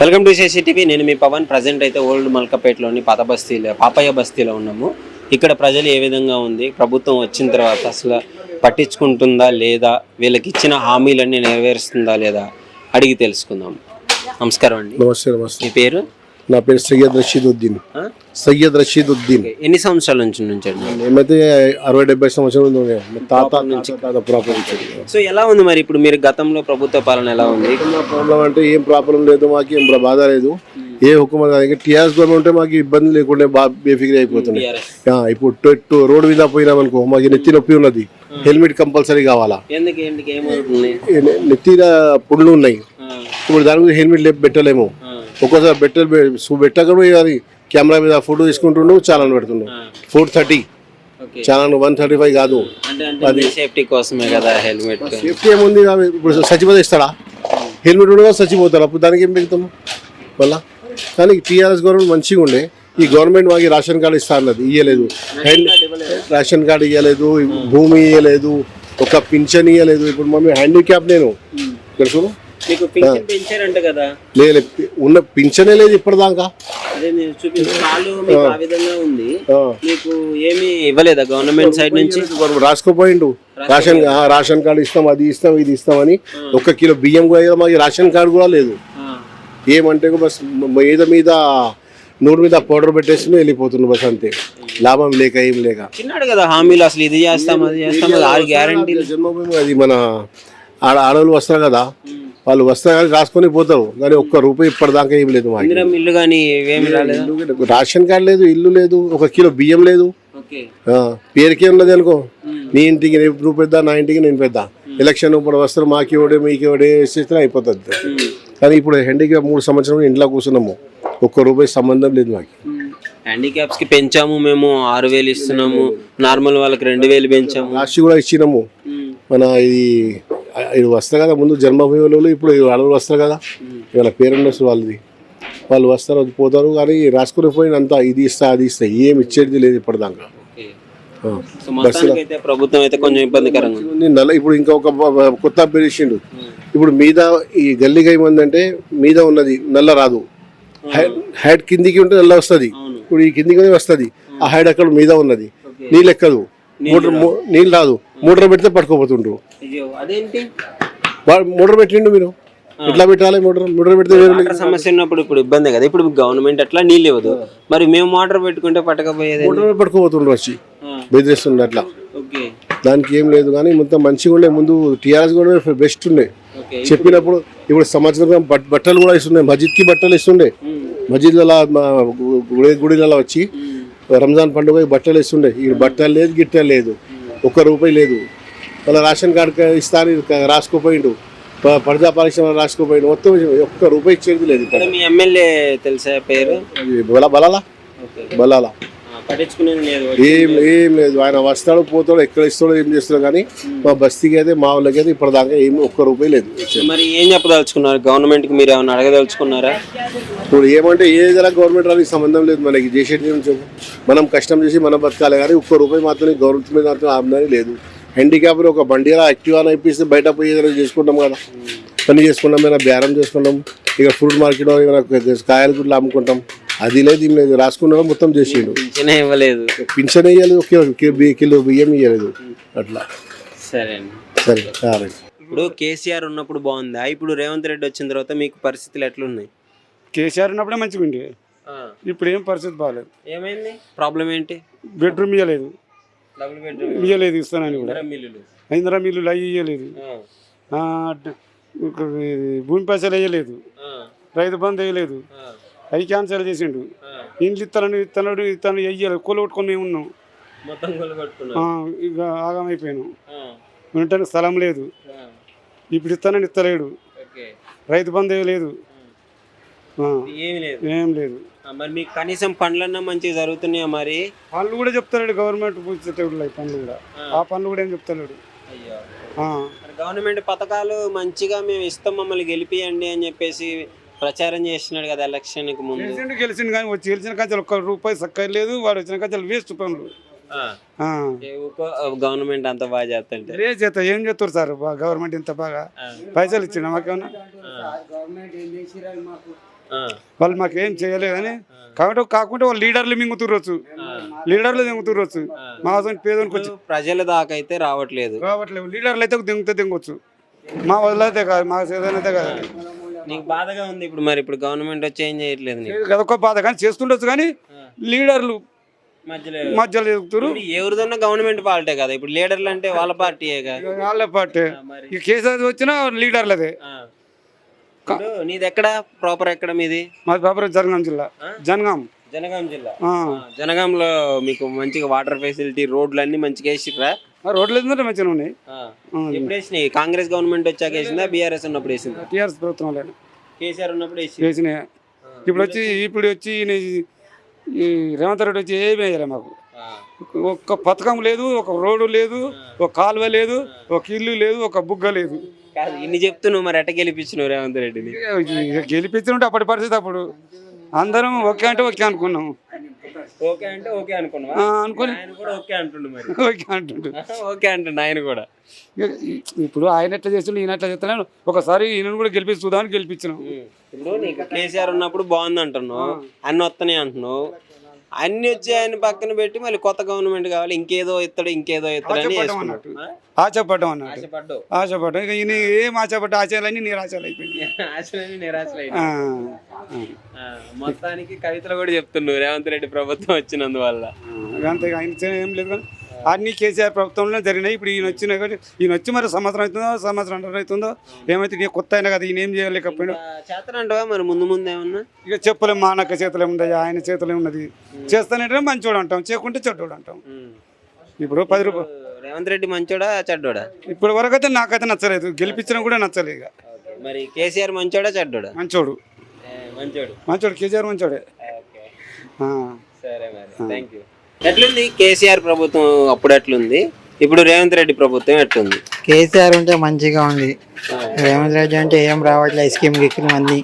Welcome to CTV నేను మీ Pavan. Present అయితే ఓల్డ్ మల్కపేటలోని పాత బస్తీలో పాపయ్య బస్తీలో ఉన్నాము. ఇక్కడ ప్రజలు ఏ విధంగా ఉంది? ప్రభుత్వం వచ్చిన తర్వాత అసలు పట్టించుకుంటుందా లేదా? వీళ్ళకి ఇచ్చిన హామీలన్నీ నెరవేరుస్తుందా లేదా? అడిగి తెలుసుకుందాం. నమస్కారం అండి. నమస్తే నమస్తే. మీ పేరు? నా పేరు సయ్యద్ రషీద్ ఉద్దీన్ ఆ? సయ్యద్ రషీద్ ఉద్దీన్ ఓకే. ఎన్ని సంవత్సరాల నుంచి ఏమైతే అరవై డెబ్బై సంవత్సరాల నుంచి తాత నుంచి. తాత ప్రాబ్లం సో ఎలా ఉంది మరి ఇప్పుడు మీరు గతంలో ప్రభుత్వ పాలన ఎలా ఉంది? ప్రాబ్లం అంటే ఏం ప్రాబ్లం లేదు మాకు ఏం బాధ లేదు. ఏ హుకుమ టీఆర్ఎస్ గవర్నమెంట్ ఉంటే మాకు ఇబ్బంది లేకుండా బాగా బేఫిక్రీ అయిపోతుంది. ఇప్పుడు టో- టో- రోడ్డు మీద పోయినామనుకో మాకు నెత్తి నొప్పి ఉన్నది. హెల్మెట్ కంపల్సరీ కావాలా? నెత్తిన పుండ్లు ఉన్నాయి. ఇప్పుడు దాని మీద హెల్మెట్ పెట్టలేము. ఒక్కోసారి బెట్టర్ పెట్టకుండా అది. కెమెరా మీద ఫోటో తీసుకుంటుండు చాలా పెడుతుండు. Four thirty. చాలా వన్ థర్టీ ఫైవ్ కాదు. అంటే సేఫ్టీ కోసమే కదా హెల్మెట్ సేఫ్టీ ఏముంది ఇప్పుడు చచ్చిపోతే ఇస్తాడా? హెల్మెట్ ఉండగా చచ్చిపోతారు అప్పుడు దానికి ఏం పెడతాము మళ్ళా? కానీ టీఆర్ఎస్ గవర్నమెంట్ మంచిగా ఉండే. ఈ గవర్నమెంట్ మాకు రేషన్ కార్డు ఇస్తా అన్నది. ఇయ్యలేదు. హ్యాండ్ రేషన్ కార్డు ఇవ్వలేదు భూమి ఇవ్వలేదు ఒక పింఛన్ ఇవ్వలేదు ఇప్పుడు మమ్మీ హ్యాండిక్యాప్ నేను. ఇక్కడ చూడు లేదు ఉన్న పింఛనే లేదు ఇప్పటిదాకా. మీకు ఏమీ ఇవ్వలేదా గవర్నమెంట్ సైడ్ నుంచి? రాసుకోపోయిండు. రేషన్ రేషన్ కార్డు ఇస్తాం అది ఇస్తాం ఇది ఇస్తామని ఒక కిలో బియ్యం కూడా మాకు రేషన్ కార్డు కూడా లేదు. ఏమంటే బస్ మీద మీద నోరు మీద పౌడర్ పెట్టేసి వెళ్ళిపోతుంది బస్ అంతే. లాభం లేక ఏం లేక. చిన్నాడు కదా హామీలు అసలు ఇది చేస్తాం అది చేస్తాం అది ఆరు గ్యారంటీ జన్మభూమి అది మన ఆడ ఆడవాళ్ళు వస్తారు కదా. వాళ్ళు వస్తారు కానీ రాసుకొని పోతారు. కానీ ఒక్క రూపాయి ఇప్పటిదాకా ఏం లేదు ఇల్లు కానీ రేషన్ కార్డు లేదు ఇల్లు లేదు ఒక కిలో బియ్యం లేదు. పేరుకే ఉన్నది అనుకో. నీ ఇంటికి నువ్వు పెద్ద నా ఇంటికి నేను పెద్ద. ఎలక్షన్ ఇప్పుడు వస్తారు మాకు ఇవ్వడే మీకు ఇవ్వడే వేసేస్తే అయిపోతుంది కానీ ఇప్పుడు హెండీకి మూడు సంవత్సరం ఇంట్లో కూర్చున్నాము. ఒక్క రూపాయి సంబంధం లేదు మాకు. హ్యాండిక్యాప్స్కి పెంచాము మేము ఆరు వేలు ఇస్తున్నాము. నార్మల్ వాళ్ళకి రెండు వేలు పెంచాము. రాశి కూడా ఇచ్చినాము. మన ఇది ఇది వస్తారు కదా ముందు జన్మభూమి వాళ్ళు ఇప్పుడు అడవులు వస్తారు కదా. ఇవాళ పేరెంట్స్ వాళ్ళది. వాళ్ళు వస్తారు అది పోతారు కానీ రాసుకుని పోయినంత ఇది ఇస్తా అది ఇస్తా ఏం ఇచ్చేది లేదు ఇప్పటిదాకా. ప్రభుత్వం అయితే కొంచెం ఇబ్బందికరంగా. నల్ల ఇప్పుడు ఇంకొక కొత్త ఇచ్చిండు. ఇప్పుడు మీద ఈ గల్లీగా ఏమందంటే మీద ఉన్నది నల్ల రాదు. హై- హైట్ కిందికి ఉంటే నల్ల వస్తుంది. ఇప్పుడు ఈ కిందికి వస్తుంది. ఆ హైట్ అక్కడ మీద ఉన్నది. నీళ్ళు ఎక్కదు. మోటార్ నీళ్ళు రాదు. మోటార్ పెడితే పట్టుకోపోతుండ్రు. అదేంటి? మోటార్ పెట్టిండు మీరు? ఎట్లా పెట్టాలి మోటార్? మోటార్ పెడితే వేరే సమస్య ఉన్నప్పుడు ఇప్పుడు ఇబ్బంది కదా. ఇప్పుడు గవర్నమెంట్ అట్లా నీళ్ళు ఇవ్వదు. మరి మేము వాటర్ పెట్టుకుంటే పట్టకపోయేది మోటార్ పట్టుకోపోతుండ్రు వచ్చి. బెదిరిస్తుండ్రు అట్లా. దానికి ఏం లేదు కానీ మొత్తం మంచిగా ఉండే. ముందు టీఆర్ఎస్ కూడా బెస్ట్ ఉండే. చెప్పినప్పుడు ఇప్పుడు సంవత్సరం బట్- బట్టలు కూడా ఇస్తుండే. మస్జిద్కి బట్టలు ఇస్తుండే. మస్జిద్లలో గుడి గుడిలలో వచ్చి రంజాన్ పండుగ బట్టలు ఇస్తుండే ఈ బట్టలు లేదు గిట్టలు లేదు. ఒక్క రూపాయి లేదు. వాళ్ళ రేషన్ కార్డు ఇస్తాను రాసుకోపోయిండు. ప్రజా పరీక్ష రాసుకోపోయిండు. మొత్తం ఒక్క రూపాయి ఇచ్చేది లేదు ఇక్కడ. ఇక్కడ మీ ఎమ్మెల్యే తెలుసా పేరు? బల బలాలా? బలాలా. ఏం ఏం లేదు. ఆయన వస్తాడు పోతాడు ఎక్కడ ఇస్తాడో ఏం చేస్తాడో కానీ మా బస్తీకి అయితే మా వాళ్ళకి అయితే ఇప్పటిదాకా ఏమి ఒక్క రూపాయి లేదు. మరి ఏం చెప్పదలుచుకున్నారు? గవర్నమెంట్కి మీరు ఏమైనా అడగదలుచుకున్నారా? ఇప్పుడు ఏమంటే ఏదైనా గవర్నమెంట్ రానికి సంబంధం లేదు మనకి. చేసేది చెప్పు. మనం కష్టం చేసి మనం బతకాలి కానీ ఒక్క రూపాయి మాత్రం గవర్నమెంట్ మీద మాత్రం ఆమ్దాని లేదు. హ్యాండిక్యాప్ ఒక బండి యాక్టివ్ అని అయిపోయిస్తే బయట పోయి ఏదైనా చేసుకుంటాం కదా. పని చేసుకుంటాం ఏమైనా బేరం చేసుకుంటాం ఇక ఫ్రూట్ మార్కెట్ కాయలు గుడ్లు అమ్ముకుంటాం. అది లేదు ఏం లేదు. రాసుకున్నాడు మొత్తం చేసిండు. పింఛనే ఇవ్వలేదు. పింఛన్ వేయలేదు ఒక కిలో బియ్యం ఇవ్వలేదు అట్లా. సరే అండి. సరే సరే ఇప్పుడు కేసీఆర్ ఉన్నప్పుడు బాగుందా? ఇప్పుడు రేవంత్ రెడ్డి వచ్చిన తర్వాత మీకు పరిస్థితులు ఎట్లున్నాయి? కేసీఆర్ ఉన్నప్పుడే మంచిగా ఉండే. ఆ, ఇప్పుడు ఏం పరిస్థితి బాగాలేదు ఏమైంది? ప్రాబ్లం ఏంటి? బెడ్రూమ్ ఇవ్వలేదు ఇవ్వలేదు ఇస్తానని కూడా. ఐంద్రా మిల్లులు. అవి ఇవ్వలేదు భూమి పైసలు వేయలేదు. ఆ, రైతు బంధు వేయలేదు. ఆ, అవి క్యాన్సల్ చేసిండు. ఆ. ఇండ్లు ఇస్తాను ఇస్తాడు ఇస్తాను వెయ్యలేదు కొలుగొట్టుకొని మేము ఉన్నాం. ఇక ఆగమైపోయాను ఆ, ఉండటానికి స్థలం లేదు. ఆ, ఇప్పుడు ఇస్తానని ఇస్తలేడు ఓకే. రైతు బంధు వేయలేదు. ఏమి లేదు. ఏం లేదు. మరి మీకు కనీసం పనులన్నా మంచిగా జరుగుతున్నాయా మరి? పనులు కూడా చెప్తలేడు గవర్నమెంట్ పూర్తి పనులు కూడా. ఆ. పనులు కూడా ఏం చెప్తలేడు. అయ్యో. గవర్నమెంట్ పథకాలు మంచిగా మేము ఇస్తాం మమ్మల్ని గెలిపియండి అని చెప్పేసి ప్రచారం చేసినాడు కదా ఎలక్షన్కి ముందు. గెలిచిండు కానీ వచ్చి గెలిచిన కచ్చలు ఒక్క రూపాయి సక్క లేదు వాడు వచ్చిన కచ్చలు వేస్ట్ పనులు. ఆ. ఆ. ఏ ఊకో గవర్నమెంట్ అంత బాగా చేస్తుంటే. రే చేత ఏం చేస్తారు సార్? గవర్నమెంట్ ఇంత బాగా పైసలు ఇచ్చిన మాకేమన్నా. వాళ్ళు మాకేం చేయలేదని. కాబట్టి కాకుండా వాళ్ళు లీడర్లు మింగుతురొచ్చు లీడర్లు దింగుతురొచ్చు మా అసలు పేదోనికి ప్రజల దాకా అయితే రావట్లేదు. రావట్లేదు. లీడర్లు అయితే దింగితే దింగొచ్చు. మా వదిలైతే కాదు మా చేదనైతే కాదు. నీకు బాధగా ఉంది ఇప్పుడు మరి ఇప్పుడు గవర్నమెంట్ వచ్చి ఏం చేయట్లేదు అదొక బాధ కానీ చేస్తుండొచ్చు కానీ లీడర్లు మధ్యలో ఎవరిదన్నా గవర్నమెంట్ పార్టీ కదా ఇప్పుడు లీడర్లు అంటే వాళ్ళ పార్టీయేగా వాళ్ళ పార్టీ. కేసీఆర్ వచ్చినా లీడర్లదే. ఇప్పుడు నీది ఎక్కడ ప్రాపర్ ఎక్కడ మీది? మా బాబు జనగాం జిల్లా. జనగాం. జనగాం జిల్లా. జనగాంలో మీకు మంచిగా వాటర్ ఫెసిలిటీ రోడ్లు అన్ని మంచిగా వేసిరా ఆ రోడ్లు ఏంటంటే మంచిగా ఉన్నాయి. ఎప్పుడు వేసినాయి? కాంగ్రెస్ గవర్నమెంట్ వచ్చాక వేసిందా? బీఆర్ఎస్ ఉన్నప్పుడు వేసిందా? టీఆర్ఎస్ ప్రభుత్వం లేదు. కేసీఆర్ ఉన్నప్పుడు వేసి చేసినాయి ఇప్పుడు వచ్చి ఇప్పుడు వచ్చి ఈ రేవంత్ రెడ్డి వచ్చి ఏమీ వేయలే మాకు. ఒక్క పథకం లేదు ఒక రోడ్డు లేదు ఒక కాలువ లేదు ఒక ఇల్లు లేదు ఒక బుగ్గ లేదు. కాదు ఇన్ని చెప్తున్నావు మరి ఎట్ట గెలిపించినావు రేవంత్ రెడ్డిని? గెలిపించుంటే అప్పటి పరిస్థితి అప్పుడు. అందరం ఓకే అంటే ఓకే అనుకున్నాం ఓకే అంటే ఓకే ఆ, అనుకుని ఆయన కూడా ఓకే అంటుండు మరి. ఓకే అంటుండు. ఓకే అంటుండు ఆయన కూడా. ఇప్పుడు ఆయన ఎట్లా చేస్తున్నాడు ఈయన ఎట్లా చేస్తున్నాడు ఒకసారి ఈయనను కూడా గెలిపిస్తుందామని గెలిపించినాం. ఇప్పుడు నీకు కేసీఆర్ ఉన్నప్పుడు బాగుంది అంటున్నావు అన్ని వస్తున్నాయి అంటున్నావు. అన్ని వచ్చి ఆయన పక్కన పెట్టి మళ్ళీ కొత్త గవర్నమెంట్ కావాలి. ఇంకేదో ఇస్తాడు ఇంకేదో ఇస్తాడు అని వేసుకున్నాడు. ఆశపడ్డం అన్నట్టు. ఆశపడ్డావు. ఆశపడ్డం. ఇక ఈయన ఏం ఆశపడ్డా? ఆశయాలన్నీ నిరాశలు అయిపోయింది ఆశలని నిరాశలు ఆ, ఆ, మొత్తానికి కవితలు కూడా చెప్తున్నావు రేవంత్ రెడ్డి ప్రభుత్వం వచ్చినందువల్ల. అంతే ఆయన ఏం లేదు కానీ అన్ని కేసీఆర్ ప్రభుత్వంలో జరిగినాయి. ఇప్పుడు ఈయన వచ్చిన కానీ ఈయన వచ్చి మరి సంవత్సరం అవుతుందో సంవత్సరం అవుతుందో ఏమైతే ఈయన కొత్త అయినా కదా ఈయన ఏం చేయలేకపోయినా. చేతనంటావా మరి ముందు ముందు ఏమన్నా? ఇక చెప్పలేం మా అన్నక్క చేతులు ఏముంది ఆయన చేతులు ఏమున్నది చేస్తానంటే మంచోడు అంటాం చేయకుంటే చెడ్డోడు అంటాం. ఇప్పుడు పది రూపాయలు రేవంత్ రెడ్డి మంచోడా చెడ్డోడా? ఇప్పటి వరకు అయితే నాకైతే నచ్చలేదు గెలిపించడం కూడా నచ్చలేదు ఇక. మరి కేసీఆర్ మంచోడా చెడ్డోడా? మంచోడు. మంచోడు. మంచోడు కేసీఆర్ మంచోడే. సరే మరి థ్యాంక్ యూ ఎట్లుంది? కేసీఆర్ ప్రభుత్వం అప్పుడు ఎట్లుంది? ఇప్పుడు రేవంత్ రెడ్డి ప్రభుత్వం ఎట్లుంది? కేసీఆర్ ఉంటే మంచిగా ఉంది. రేవంత్ రెడ్డి అంటే ఏం రావట్లే స్కీమ్ గిక్కిన అన్ని.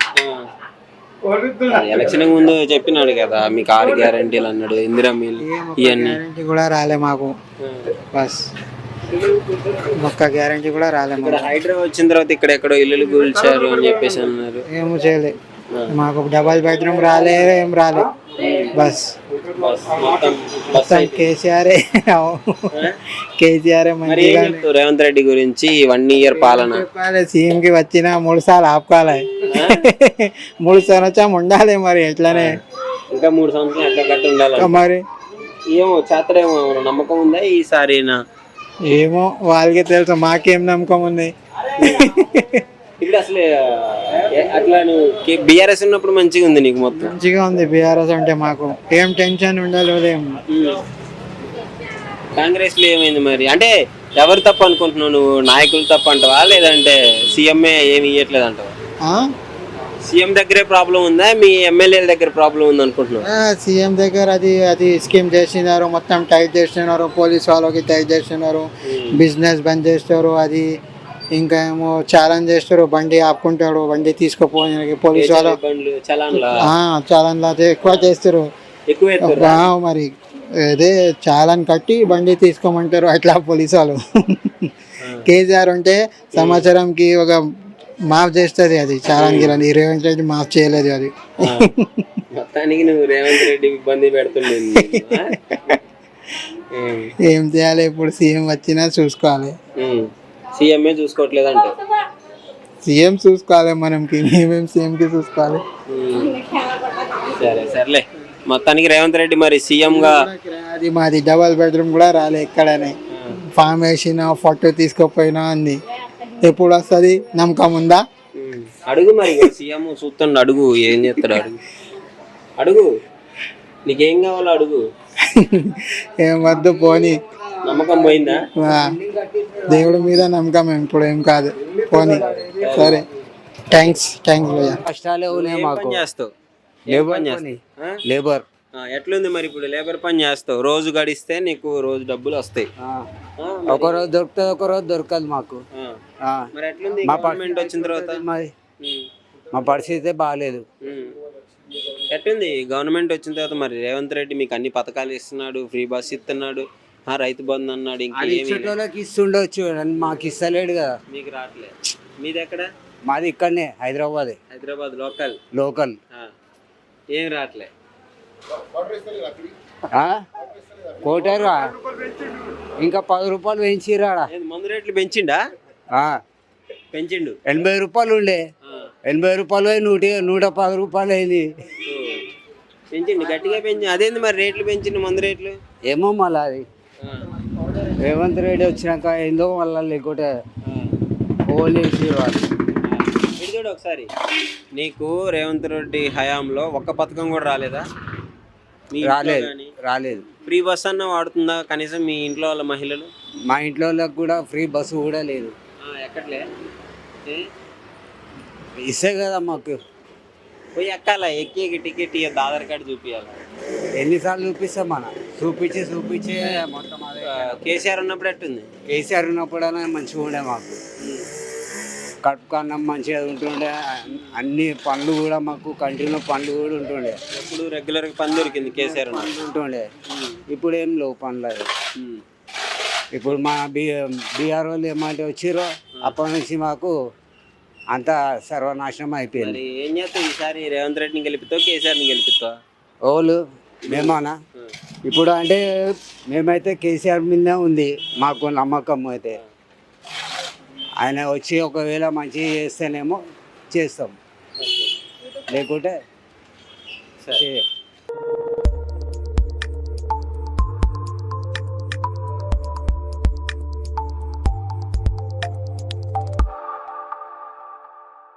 ఎలక్షన్ ముందు చెప్పినాడు కదా మీకు ఆరు గ్యారంటీలు అన్నాడు ఇందిరా మిల్ ఇవన్నీ. గ్యారంటీ కూడా రాలే మాకు. బస్. ఒక్క గ్యారంటీ కూడా రాలే ఇక్కడ మాకు హైదరాబాద్ వచ్చిన తర్వాత ఇక్కడ ఎక్కడో ఇల్లులు కూల్చారు అని చెప్పేసి అన్నారు. ఏమో చేయలే. మాకు డబల్ బెడ్రూమ్ రాలే ఏం రాలే. బస్. మొత్తం కేసీఆర్. కేసీఆర్ రేవంత్ రెడ్డి గురించి వన్ ఇయర్ పాలన. సీఎం కి వచ్చిన మూడు సార్లు ఆపుకోవాలి. మూడు సంవత్సరం ఉండాలి మరి ఎట్లనే? ఇంకా మూడు సంవత్సరాలు ఎక్కడ కట్టి ఉండాలి మరి? ఏమో చేతడేమో నమ్మకం ఉందా ఈసారినా ఏమో వాళ్ళకి తెలుసు మాకేం నమ్మకం ఉంది? ఇప్పుడు అసలు అట్లా నువ్వు బీఆర్ఎస్ ఉన్నప్పుడు మంచిగా ఉంది నీకు మొత్తం? మంచిగా ఉంది బీఆర్ఎస్ అంటే మాకు ఏం టెన్షన్ ఉండాలి ఏం. కాంగ్రెస్లో ఏమైంది మరి? అంటే ఎవరు తప్పు అనుకుంటున్నావు నువ్వు? నాయకులు తప్పు అంటావా? లేదంటే సీఎంఏ ఏమి ఇవ్వట్లేదు అంటావా? సీఎం దగ్గరే ప్రాబ్లం ఉందా? మీ ఎమ్మెల్యేల దగ్గర ప్రాబ్లం ఉంది అనుకుంటున్నావు? సీఎం దగ్గర అది అది స్కీమ్ చేసినారు మొత్తం టైట్ చేస్తున్నారు పోలీస్ వాళ్ళకి టైట్ చేస్తున్నారు బిజినెస్ బంద్ చేస్తారు అది ఇంకా ఏమో ఛాలెంజ్ చేస్తారు బండి ఆపుకుంటాడు బండి తీసుకుపోయి పోలీస్ వాళ్ళు. చలాన్లా? ఎక్కువ చేస్తారు. మరి అదే చాలాన్ కట్టి బండి తీసుకోమంటారు అట్లా పోలీసు వాళ్ళు. కేసీఆర్ ఉంటే సంవత్సరంకి ఒక మాఫ్ చేస్తుంది అది చాలాన్ గిలని రేవంత్ రెడ్డి మాఫ్ చేయలేదు అది. మొత్తానికి నువ్వు రేవంత్ రెడ్డి ఇబ్బంది పెడుతుండేది ఏం చేయాలి? ఇప్పుడు సీఎం వచ్చినా చూసుకోవాలి. సీఎంఏ చూసుకోవట్లేదు అంటే సీఎం చూసుకోవాలి మనంకి మేమేం సీఎంకి చూసుకోవాలి. సరే సర్లే. మొత్తానికి రేవంత్ రెడ్డి మరి సీఎం గా అది మాది డబల్ బెడ్రూమ్ కూడా రాలే ఎక్కడనే. ఫామ్ వేసిన ఫోటో తీసుకోపోయినా అంది. ఎప్పుడు వస్తుంది? నమ్మకం ఉందా. అడుగు మరి సీఎం చూస్తుండు అడుగు. ఏం చేస్తాడు అడుగు. అడుగు. నీకేం కావాలో అడుగు. ఏం వద్దు పోనీ. నమ్మకం పోయిందా? దేవుడి మీద నమ్మకం ఇప్పుడు ఏం కాదు. పోనీ సరే. థ్యాంక్స్ థ్యాంక్స్ భయ్యా. కష్టాలే ఉన్నాయి ఏం మాకు. పని చేస్తావు? ఏం పని చేస్తావు? ఆ? లేబర్. ఎట్లుంది మరి ఇప్పుడు లేబర్ పని చేస్తావు? రోజు గడిస్తే నీకు రోజు డబ్బులు వస్తాయి. ఒక రోజు దొరుకుతుంది ఒక రోజు దొరకదు మాకు. ఆ. ఆ, మరి ఎట్లుంది? మా గవర్నమెంట్ వచ్చిన తర్వాత? ఉమ్, మా పరిస్థితి బాగాలేదు ఉమ్. ఎట్టుంది గవర్నమెంట్ వచ్చిన తర్వాత మరి రేవంత్ రెడ్డి మీకు అన్ని పథకాలు ఇస్తున్నాడు ఫ్రీ బస్ ఇస్తున్నాడు. ఆ రైతు బంధు అన్నాడు ఇంకా అది ఏమి ఇచ్చేటోళ్ళకి ఇస్తుండొచ్చు మాకు ఇస్తలేడు కదా. మీకు రావట్లే మీది ఎక్కడ? మాది ఇక్కడనే హైదరాబాద్. హైదరాబాద్ లోకల్. లోకల్. ఏం రావట్లే కోటారు ఇంకా పది రూపాయలు పెంచిరాడా మందు రేట్లు పెంచిండా? పెంచిండు. ఎనభై రూపాయలు ఉండే. ఎనభై రూపాయలు పోయి నూట నూట పది రూపాయలు అయింది. పెంచిండు గట్టిగా పెంచి అదేంది మరి రేట్లు పెంచిండు మందు రేట్లు? ఏమో మళ్ళీ అది. రేవంత్ రెడ్డి వచ్చినాక ఏందో మళ్ళీ లేకుంటే. ఓన్లీ వాళ్ళు చూడు ఒకసారి. నీకు రేవంత్ రెడ్డి హయాంలో ఒక్క పథకం కూడా రాలేదా? రాలేదు? రాలేదు. ఫ్రీ బస్ అన్న వాడుతుందా కనీసం మీ ఇంట్లో వాళ్ళ మహిళలు? మా ఇంట్లో వాళ్ళకి కూడా ఫ్రీ బస్సు కూడా లేదు. ఎక్కట్లే? ఇస్తే కదా మాకు. పోయి ఎక్కాలా? ఎక్కి టికెట్ ఇవ్వద్దు ఆధార్ కార్డు చూపించాలి ఎన్నిసార్లు చూపిస్తాం మన? చూపించి చూపించి. మొత్తం అదే కేసీఆర్ ఉన్నప్పుడు ఎట్టుంది? కేసీఆర్ ఉన్నప్పుడైనా మంచిగా ఉండే మాకు. కడుపు అన్నం మంచిగా ఉంటుండే. అన్ని పనులు కూడా మాకు కంటిన్యూ పనులు కూడా ఉంటుండే. ఎప్పుడు రెగ్యులర్గా పని దొరికింది కేసీఆర్ ఉన్నప్పుడు. ఉంటుండే. ఇప్పుడు ఏం లేవు పనులు. ఇప్పుడు మా బి బీఆర్ వాళ్ళు ఏమంటే వచ్చిరో అప్పటి నుంచి మాకు అంతా సర్వనాశనం అయిపోయింది. ఏం చేస్తావు ఈసారి? రేవంత్ రెడ్డిని గెలిపిస్తావు? కేసీఆర్ని గెలిపిస్తావా? ఓళ్ళు మేమానా? ఇప్పుడు అంటే మేమైతే కేసీఆర్ మీదనే ఉంది మాకు నమ్మకం అయితే. ఆయన వచ్చి ఒకవేళ మంచిగా చేస్తేనేమో చేస్తాం. లేకుంటే సరే.